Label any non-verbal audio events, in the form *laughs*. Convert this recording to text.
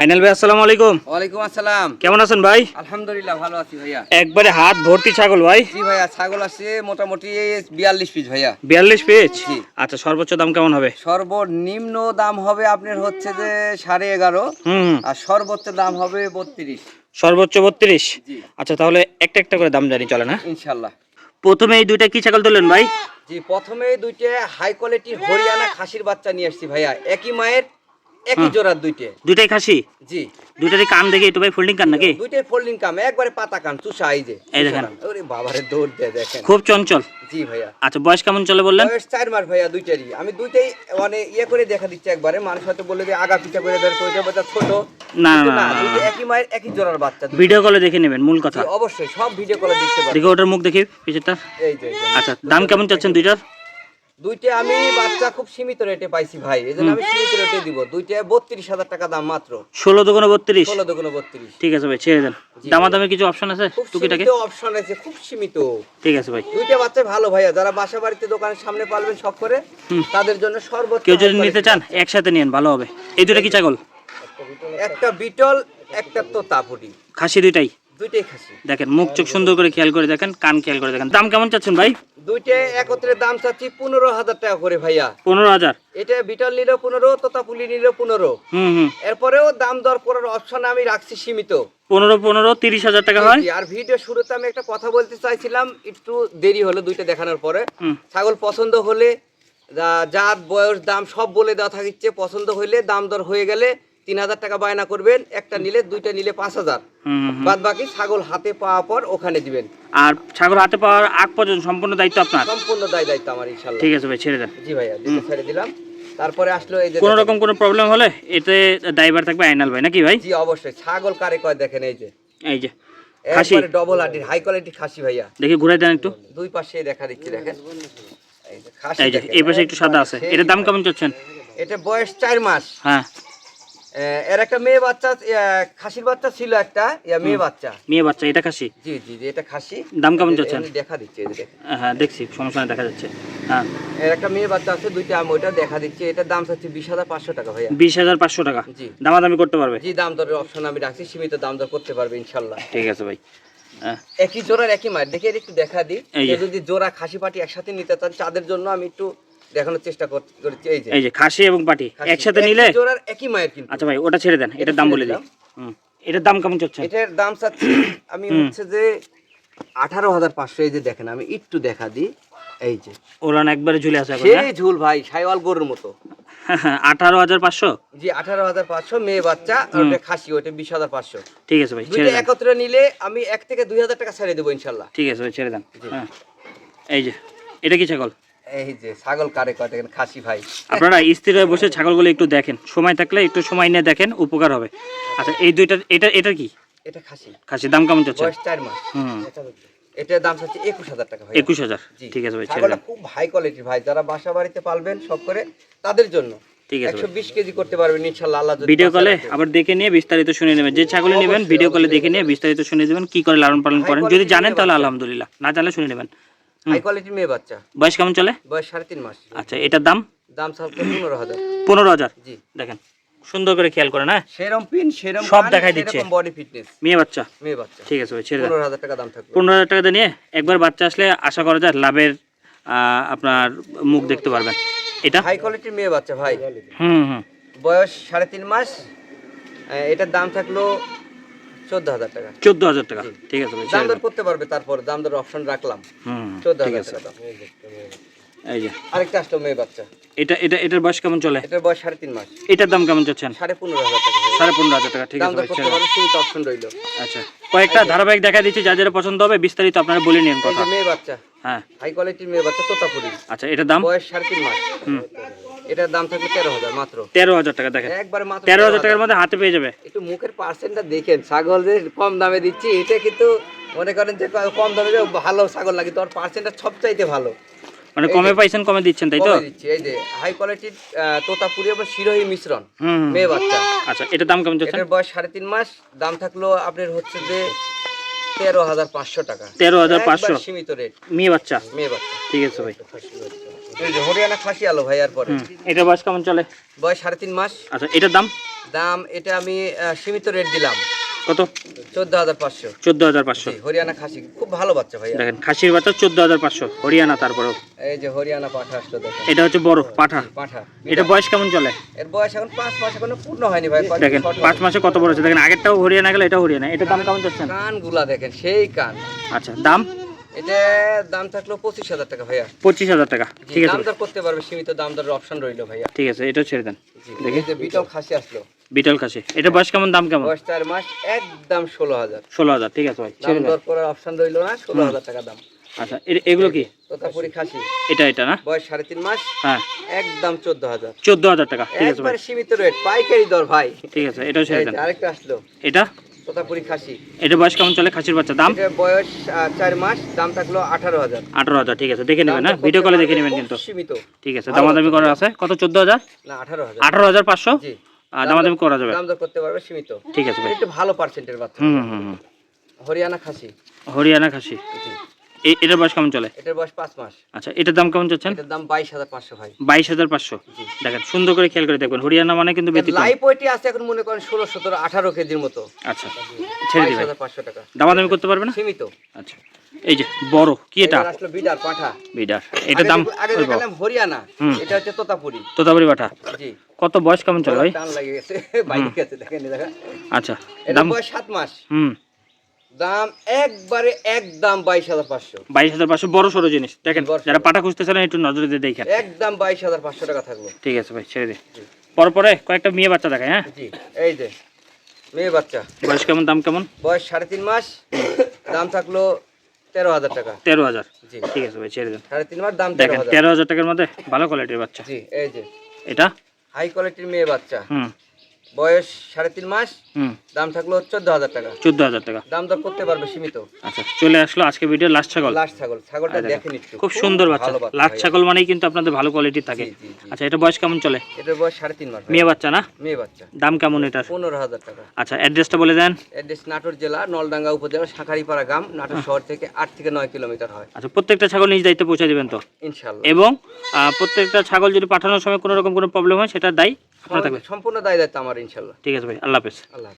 আইনাল ভাই আসসালামু আলাইকুম। ওয়ালাইকুম আসসালাম। কেমন আছেন ভাই? আলহামদুলিল্লাহ ভালো আছি ভাইয়া। একবারে হাত ভর্তি ছাগল ভাই। জি ভাইয়া ছাগল আছে মোটামুটি বিয়াল্লিশ পিস ভাইয়া। বিয়াল্লিশ পেজ জি। আচ্ছা সর্বোচ্চ দাম কেমন হবে? সর্বনিম্ন দাম হবে আপনার হচ্ছে যে সাড়ে এগারো হুম হুম। আর সর্বোচ্চ দাম হবে বত্রিশ। সর্বোচ্চ বত্রিশ? জি। আচ্ছা তাহলে একটা একটা করে দাম জানি চলে না? ইনশাল্লাহ। প্রথমে এই দুইটা কি ছাগল তুললেন ভাই? জি প্রথমে দুইটা হাই কোয়ালিটির হরিয়ানা খাসির বাচ্চা নিয়ে আসছি ভাইয়া। একই মায়ের একই। জোড়ার দুইটা। দুইটাই খাসি? জি। দুইটারই কান দেখে একটু ভাই ফোল্ডিং কান নাকি? দুইটাই ফোল্ডিং কাম একবারে পাতা কান চুষা এই যে এই দেখেন। ওরে বাবারে দৌড় দেয় দেখেন। খুব চঞ্চল। জি ভাইয়া। আচ্ছা বয়স কেমন চলে বললেন? বয়স মাস ভাইয়া দুইটারই। আমি দুইটাই মানে ইয়ে করে দেখা দিচ্ছি একবারে। মানুষ হয়তো বললে যে আগা পিছা করে ধরে বাচ্চা ছোট। না, না, একই মায়ের একই জোড়ার বাচ্চা ভিডিও কলে দেখে নেবেন মূল কথা। অবশ্যই সব ভিডিও করে দেখতে দেখে ওটার মুখ দেখি পিছেরটা এই এই যে। আচ্ছা দাম কেমন চাচ্ছেন দুইটার? দুইটা আমি বাচ্চা খুব সীমিত রেটে পাইছি ভাই এই জন্য আমি সীমিত রেটে দিব। দুইটা বত্রিশ হাজার টাকা দাম মাত্র। ষোলো দোকানে বত্রিশ? ষোলো দোকানো বত্রিশ। ঠিক আছে ভাই ছেড়ে দেন। জি। দামাদামে কিছু অপশন আছে? টুকিটাকে? সীমিত অপশন আছে খুব সীমিত। ঠিক আছে ভাই। দুইটা বাচ্চা ভালো ভাইয়া যারা বাসা বাড়িতে দোকানের সামনে পালবেন সব করে হুম। তাদের জন্য সর্বোচ্চ কেউ যদি নিতে চান একসাথে নিন ভালো হবে। এই দুটা কি ছাগল? একটা বিটল একটা তো তাপুরি খাসি দুইটাই? দুইটাই খাসি। দেখেন মুখ চোখ সুন্দর করে খেয়াল করে দেখেন কান খেয়াল করে দেখেন। দাম কেমন চাচ্ছেন ভাই? দুইটা একত্রে দাম চাচ্ছি পনেরো হাজার টাকা করে ভাইয়া। পনেরো হাজার? এটা বিটল নিল পনেরো তোতাপুলি নিল পনেরো। হুম হুম। এরপরেও দাম দর করার অপশন আমি রাখছি সীমিত। পনেরো পনেরো তিরিশ হাজার টাকা হয়? আর ভিডিও শুরুতে আমি একটা কথা বলতে চাইছিলাম একটু দেরি হলো দুইটা দেখানোর পরে। ছাগল পছন্দ হলে জাত বয়স দাম সব বলে দেওয়া থাকিচ্ছে পছন্দ হইলে দাম দর হয়ে গেলে তিন হাজার টাকা বায়না করবেন একটা নিলে দুইটা নিলে পাঁচ হাজার। বাদ বাকি ছাগল হাতে পাওয়ার পর ওখানে দিবেন। আর ছাগল হাতে পাওয়ার আগ পর্যন্ত সম্পূর্ণ দায়িত্ব আপনার? সম্পূর্ণ দায় দায়িত্ব আমার ইনশাল্লাহ ঠিক আছে ভাই ছেড়ে দেন। জি ভাইয়া ছেড়ে দিলাম। তারপরে আসলো এই যে কোনো রকম কোনো প্রবলেম হলে এতে ড্রাইভার থাকবে আইনাল ভাই নাকি ভাই? জি অবশ্যই। ছাগল কারে কয় দেখেন এই যে। এই যে খাসি। ডবল হাড্ডির হাই কোয়ালিটি খাসি ভাইয়া। দেখি ঘুরে দেন একটু। দুই পাশে দেখা দিচ্ছি দেখেন। এই যে খাসি এই যে এই পাশে একটু সাদা আছে। সেই এটার দাম কেমন চাচ্ছেন? এটা বয়স চার মাস। হ্যাঁ। এর একটা মেয়ে বাচ্চা খাসির বাচ্চা ছিল একটা ইয়া মেয়ে বাচ্চা। মেয়ে বাচ্চা এটা খাসি? জি জি জি এটা খাসি। দাম কেমন এই যে চাচ্ছেন? এমনি দেখা দিচ্ছে হ্যাঁ দেখছি সমস্যা দেখা যাচ্ছে। হ্যাঁ। এর একটা মেয়ে বাচ্চা আছে দুইটা আমি ওইটা দেখা দিচ্ছি এটার দাম চাচ্ছি বিশ হাজার পাঁচশো টাকা ভাইয়া। বিশ হাজার পাঁচশো টাকা? জি। দামাদামি করতে পারবে? জি দাম দরের অপশন আমি রাখছি সীমিত দাম দর করতে পারবে ইনশাল্লাহ। ঠিক আছে ভাই। হ্যাঁ। একই জোড়ার একই মায়ের দেখে একটু দেখা দিই। যদি জোড়া খাসি পাটি একসাথে নিতে চান তাদের জন্য আমি একটু দেখানোর চেষ্টা কর- করেছি এই যে। এই যে খাসি এবং পাটি একসাথে নিলে? জোড়ার একই মায়ের কিন্তু। আচ্ছা ভাই ওটা ছেড়ে দেন এটার দাম বলে দিই। এটার দাম কেমন চাচ্ছেন? এটার দাম চাচ্ছি আমি হচ্ছে যে আঠারো হাজার পাঁচশো এই যে দেখেন আমি একটু দেখা দিই এই যে। ওলান একবারে ঝুলে আছে সেই ঝুল ভাই সাইওয়াল গরুর মতো। হ্যাঁ *laughs* আঠারো হাজার পাঁচশো? জি আঠারো হাজার পাঁচশো মেয়ে বাচ্চা আর ওটা খাসি ওটা বিশ হাজার পাঁচশো। ঠিক আছে ভাই ছেড়ে একত্রে নিলে আমি এক থেকে দুই হাজার টাকা ছেড়ে দেবো ইনশাল্লাহ। ঠিক আছে ভাই ছেড়ে দেন। হ্যাঁ। এই যে এটা কি ছাগল? এই যে ছাগল কারে কয় দেখেন খাসি ভাই। আপনারা স্থির হয়ে বসে ছাগলগুলো একটু দেখেন। সময় থাকলে একটু সময় নিয়ে দেখেন উপকার হবে। আচ্ছা এই দুইটা এটা এটা কি? এটা খাসি। খাসি দাম কেমন বয়স মাস। হুম। এটার দাম হচ্ছে একুশ হাজার টাকা ভাই একুশ হাজার? জি। ঠিক আছে ভাই ছাগলটা খুব হাই কোয়ালিটির ভাই। যারা বাসা বাড়িতে পালবেন সব করে তাদের জন্য। ঠিক আছে কেজি করতে পারবেন ইনশাল্লাহ আল্লাহ যদি ভিডিও কলে আবার দেখে নিয়ে বিস্তারিত শুনে নেবেন। যে ছাগলে নেবেন ভিডিও কলে দেখে নিয়ে বিস্তারিত শুনে দেবেন কি করে লালন পালন করেন। যদি জানেন তাহলে আলহামদুলিল্লাহ। না জানলে শুনে নেবেন। হাই কোয়ালিটির মেয়ে বাচ্চা। বয়স কেমন চলে? বয়স সাড়ে তিন মাস। আচ্ছা এটার দাম? দাম পনেরো হাজার। পনেরো হাজার? জি। দেখেন সুন্দর করে খেয়াল করেন সেরম পিন সেরম সব দেখাই দিচ্ছে। বডি ফিটনেস মেয়ে বাচ্চা? মেয়ে বাচ্চা। ঠিক আছে ভাই ছেড়ে পনেরো হাজার টাকা দাম থাকবে। পনেরো হাজার টাকা দিয়ে নিয়ে একবার বাচ্চা আসলে আশা করা যায় লাভের আহ, আপনার মুখ দেখতে পারবেন। এটা? হাই কোয়ালিটির মেয়ে বাচ্চা ভাই। হুম হুম। বয়স সাড়ে তিন মাস। এটার দাম থাকল চোদ্দ হাজার টাকা। চোদ্দ হাজার টাকা। ঠিক আছে দাম দর করতে পারবে তারপর দাম দর অপশন রাখলাম। হুম চোদ্দ হাজার টাকা এই যে। আরেকটা আসলো মেয়ে বাচ্চা। এটা এটা এটার বয়স কেমন চলে? এটার বয়স সাড়ে তিন মাস। এটার দাম কেমন চাচ্ছেন সাড়ে পনেরো হাজার টাকা সাড়ে পনেরো হাজার টাকা ঠিক আছে অপশন রইল। আচ্ছা কয়েকটা ধারাবাহিক দেখা দিচ্ছি যা যারা পছন্দ হবে বিস্তারিত আপনারা বলে নিন কথা। মেয়ে বাচ্চা। হ্যাঁ। হাই কোয়ালিটির মেয়ে বাচ্চা তোতাপুরি। আচ্ছা এটার দাম? বয়স সাড়ে তিন মাস। হুম। এটার দাম থাকবে তেরো হাজার মাত্র। তেরো হাজার টাকা দেখেন। একবারে মাত্র তেরো হাজার টাকার মধ্যে হাতে পেয়ে যাবে। একটু মুখের পার্সেন্টটা দেখেন ছাগল যে কম দামে দিচ্ছি এটা কিন্তু মনে করেন যে কম দামে ভালো ছাগল লাগে তোর পার্সেন্টটা সবচাইতে ভালো। মানে কমে পাইছেন কমে দিচ্ছেন তাই তো? এই যে হাই কোয়ালিটির তোতাপুরি এবং শিরোহী মিশ্রণ। মেয়ে বাচ্চা। আচ্ছা এটার দাম কেমন এটার বয়স সাড়ে তিন মাস দাম থাকল আপনার হচ্ছে যে তেরো হাজার পাঁচশো টাকা। তেরো হাজার পাঁচশো। সীমিত রেট মেয়ে বাচ্চা। মেয়ে বাচ্চা। ঠিক আছে ভাই। এই যে হরিয়ানা খাসি আলো ভাই আর পরে? এটার বয়স কেমন চলে? বয়স সাড়ে তিন মাস। আচ্ছা এটার দাম? দাম এটা আমি সীমিত রেট দিলাম। কত? চোদ্দ হাজার পাঁচশো। চোদ্দ হাজার পাঁচশো। হরিয়ানা খাসি খুব ভালো বাচ্চা ভাইয়া। দেখেন খাসির বাচ্চা চোদ্দ হাজার পাঁচশো হরিয়ানা তারপরেও। এই যে হরিয়ানা পাঠা আসলো দেখেন। এটা হচ্ছে বড় পাঠা। পাঠা। এটা বয়স কেমন চলে? এর বয়স এখন পাঁচ মাস এখনও পূর্ণ হয়নি ভাই দেখেন পাঁচ মাসে কত বড় হচ্ছে? দেখেন আগেরটাও হরিয়ানা গেলে এটাও হরিয়ানা। এটার দাম কেমন চাচ্ছেন কানগুলা দেখেন সেই কান। আচ্ছা দাম? এটা দাম থাকল পঁচিশ হাজার টাকা ভাইয়া। পঁচিশ হাজার টাকা। ঠিক আছে। দাম করতে পারবে সীমিত দাম অপশন রইল ভাইয়া। ঠিক আছে এটাও ছেড়ে দেন। দেখি। বিটল খাসি আসলো। বিটল খাসি। এটা বয়স কেমন দাম কেমন? বয়স চার মাস একদম ষোলো হাজার। ষোলো হাজার ঠিক আছে ভাই ছেড়ে দেন। করার অপশন রইল না ষোলো হাজার টাকা দাম। আচ্ছা এগুলো কি? তোতাপুরি খাসি। এটা এটা না? বয়স সাড়ে তিন মাস হ্যাঁ। একদম চোদ্দ হাজার। চোদ্দ হাজার টাকা ঠিক আছে সীমিত রেট পাইকারি দর ভাই। ঠিক আছে এটাও ছেড়ে দেন। আরেকটা আসলো। এটা? তোতাপুরি খাসি। এটা বয়স কেমন চলে খাসির বাচ্চা? দাম? বয়স চার মাস দাম থাকল আঠারো হাজার। আঠারো হাজার ঠিক আছে দেখে নেবেন দাম হ্যাঁ ভিডিও কলে দেখে নেবেন কিন্তু। সীমিত। ঠিক আছে দামাদামি করা আছে। কত চোদ্দ হাজার? না আঠারো হাজার। আঠারো হাজার পাঁচশো? জি। আর দামাদামি করা যাবে। দাম করতে পারবে সীমিত। ঠিক আছে ভাই। একটু ভালো পার্সেন্টের বাচ্চা। হুম হুম হুম হরিয়ানা খাসি। হরিয়ানা খাসি। এটার বয়স কেমন চলে? এটার বয়স পাঁচ মাস। আচ্ছা এটার দাম কেমন চাচ্ছেন? এটার দাম বাইশ হাজার পাঁচশো ভাই। বাইশ হাজার পাঁচশো? দেখেন সুন্দর করে খেয়াল করে দেখবেন হরিয়ানা মানে কিন্তু লাইফ আছে এখন মনে করেন ষোলো সতেরো আঠারো কেজির মতো। আচ্ছা ছেড়ে দিবেন। পাঁচশো টাকা। দামাদামি করতে পারবে না? সীমিত। আচ্ছা এই যে বড় কি এটা? আসলো বিডার পাঠা। বিডার এটার দাম আগে দেখালাম হরিয়ানা। এটা হচ্ছে তোতাপুরি। তোতাপুরি পাঠা। জি। কত বয়স কেমন চলে ভাই? টান লাগে গেছে। বাইরে গেছে দেখেন এই দেখেন। আচ্ছা এটা দাম বয়স সাত মাস। হুম। দাম একবারে একদম বাইশ হাজার পাঁচশো। বাইশ হাজার পাঁচশো বড় সড়ো জিনিস। দেখেন। যারা পাটা খুঁজতেছিলেন একটু নজরে দিয়ে দেখেন। একদম বাইশ হাজার পাঁচশো টাকা থাকল। ঠিক আছে ভাই ছেড়ে দিন। পর পরে কয়েকটা মেয়ে বাচ্চা দেখায় হ্যাঁ? জি এই যে মেয়ে বাচ্চা। বয়স কেমন দাম কেমন? বয়স সাড়ে তিন মাস দাম থাকল তেরো হাজার টাকা। তেরো হাজার। জি। ঠিক আছে ভাই ছেড়ে দেন। সাড়ে তিন মাস দাম দেখেন তেরো হাজার। টাকার মধ্যে ভালো কোয়ালিটির বাচ্চা। জি এই যে। এটা? হাই কোয়ালিটির মেয়ে বাচ্চা। হুম। বয়স সাড়ে তিন মাস দাম থাকল চোদ্দ হাজার টাকা। চোদ্দ হাজার টাকা। দাম দর করতে পারবে সীমিত। আচ্ছা চলে আসলো আজকে ভিডিও লাস্ট ছাগল। লাস্ট ছাগল ছাগলটা দেখেন, একটু। খুব সুন্দর বাচ্চা। লাস্ট ছাগল মানেই কিন্তু আপনাদের ভালো কোয়ালিটি থাকে। আচ্ছা এটা বয়স কেমন চলে? এটার বয়স সাড়ে তিন মাস মেয়ে বাচ্চা না? মেয়ে বাচ্চা। দাম কেমন এটার পনেরো হাজার টাকা। আচ্ছা অ্যাড্রেসটা বলে দেন। অ্যাড্রেস নাটোর জেলা নলডাঙ্গা উপজেলা শাঁখারিপাড়া গ্রাম নাটোর শহর থেকে আট থেকে নয় কিলোমিটার হয়। আচ্ছা প্রত্যেকটা ছাগল নিজ দায়িত্বে পৌঁছে দিবেন তো? ইনশাল্লাহ এবং প্রত্যেকটা ছাগল যদি পাঠানোর সময় কোনো রকম কোনো প্রবলেম হয় সেটা দায়ী সম্পূর্ণ দায় দায়িত্ব আমার ইনশাল্লাহ ঠিক আছে ভাই আল্লাহ হাফেজ। আল্লাহ।